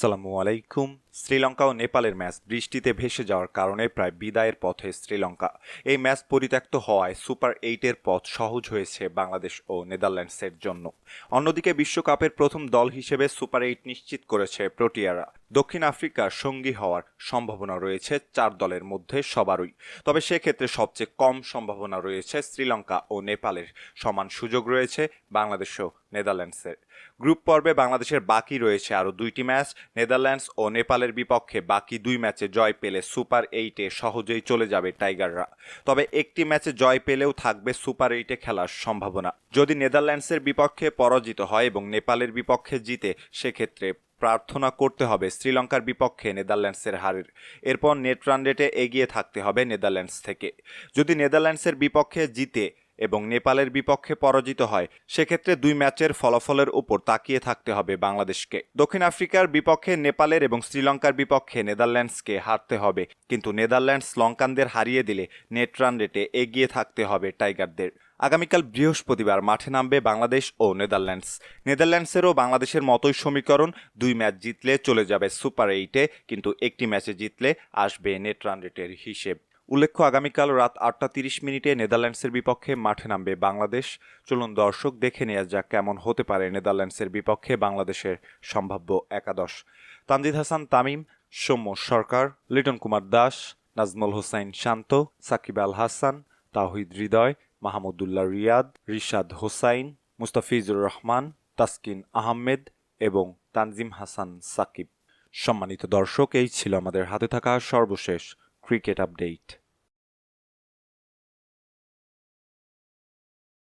আসসালামু আলাইকুম। শ্রীলঙ্কা ও নেপালের ম্যাচ বৃষ্টিতে ভেসে যাওয়ার কারণে প্রায় বিদায়ের পথে শ্রীলঙ্কা। এই ম্যাচ পরিত্যক্ত হওয়ায় সুপার এইটের পথ সহজ হয়েছে বাংলাদেশ ও নেদারল্যান্ডসের জন্য। অন্যদিকে বিশ্বকাপের প্রথম দল হিসেবে সুপার এইট নিশ্চিত করেছে প্রোটিয়ারা। দক্ষিণ আফ্রিকার সঙ্গী হওয়ার সম্ভাবনা রয়েছে চার দলের মধ্যে সবারই। তবে সেক্ষেত্রে সবচেয়ে কম সম্ভাবনা রয়েছে শ্রীলঙ্কা ও নেপালের। সমান সুযোগ রয়েছে বাংলাদেশ ও নেদারল্যান্ডসের। গ্রুপ পর্বে বাংলাদেশের বাকি রয়েছে আরও দুইটি ম্যাচ, নেদারল্যান্ডস ও নেপালের বিপক্ষে বাকি দুই ম্যাচে জয় পেলে সুপার এইটে সহজেই চলে যাবে টাইগাররা। তবে একটি ম্যাচে জয় পেলেও থাকবে সুপার এইটে খেলার সম্ভাবনা। যদি নেদারল্যান্ডসের বিপক্ষে পরাজিত হয় এবং নেপালের বিপক্ষে জিতে, সেক্ষেত্রে প্রার্থনা করতে হবে শ্রীলঙ্কার বিপক্ষে নেদারল্যান্ডসের হারের। এরপর নেট রান রেটে এগিয়ে থাকতে হবে নেদারল্যান্ডস থেকে। যদি নেদারল্যান্ডসের বিপক্ষে জিতে এবং নেপালের বিপক্ষে পরাজিত হয়। সেক্ষেত্রে দুই ম্যাচের ফলাফলের উপর তাকিয়ে থাকতে হবে বাংলাদেশকে। দক্ষিণ আফ্রিকার বিপক্ষে নেপালের এবং শ্রীলঙ্কার বিপক্ষে নেদারল্যান্ডসকে হারতে হবে। কিন্তু নেদারল্যান্ডস লঙ্কানদের হারিয়ে দিলে নেট রান রেটে এগিয়ে থাকতে হবে টাইগারদের। আগামীকাল বৃহস্পতিবার মাঠে নামবে বাংলাদেশ ও নেদারল্যান্ডস। নেদারল্যান্ডসেরও বাংলাদেশের মতোই সমীকরণ। দুই ম্যাচ জিতলে চলে যাবে সুপার এইটে, কিন্তু একটি ম্যাচে জিতলে আসবে নেট রান রেটের হিসেব। উল্লেখ্য, আগামীকাল রাত আটটা তিরিশ মিনিটে নেদারল্যান্ডসের বিপক্ষে মাঠে নামবে বাংলাদেশ। চলুন দর্শক দেখে নেওয়া যাক কেমন হতে পারে নেদারল্যান্ডসের বিপক্ষে বাংলাদেশের সম্ভাব্য একাদশ। তানজিদ হাসান, তামিম, সৌম্য সরকার, লিটন কুমার দাস, নাজমুল হোসাইন শান্ত, সাকিব আল হাসান তাহিদ হৃদয়, মাহমুদুল্লাহ রিয়াদ, রিশাদ হোসাইন, মুস্তাফিজুর রহমান, তাসকিন আহমেদ এবং তানজিম হাসান সাকিব। সম্মানিত দর্শক, এই ছিল আমাদের হাতে থাকা সর্বশেষ cricket update.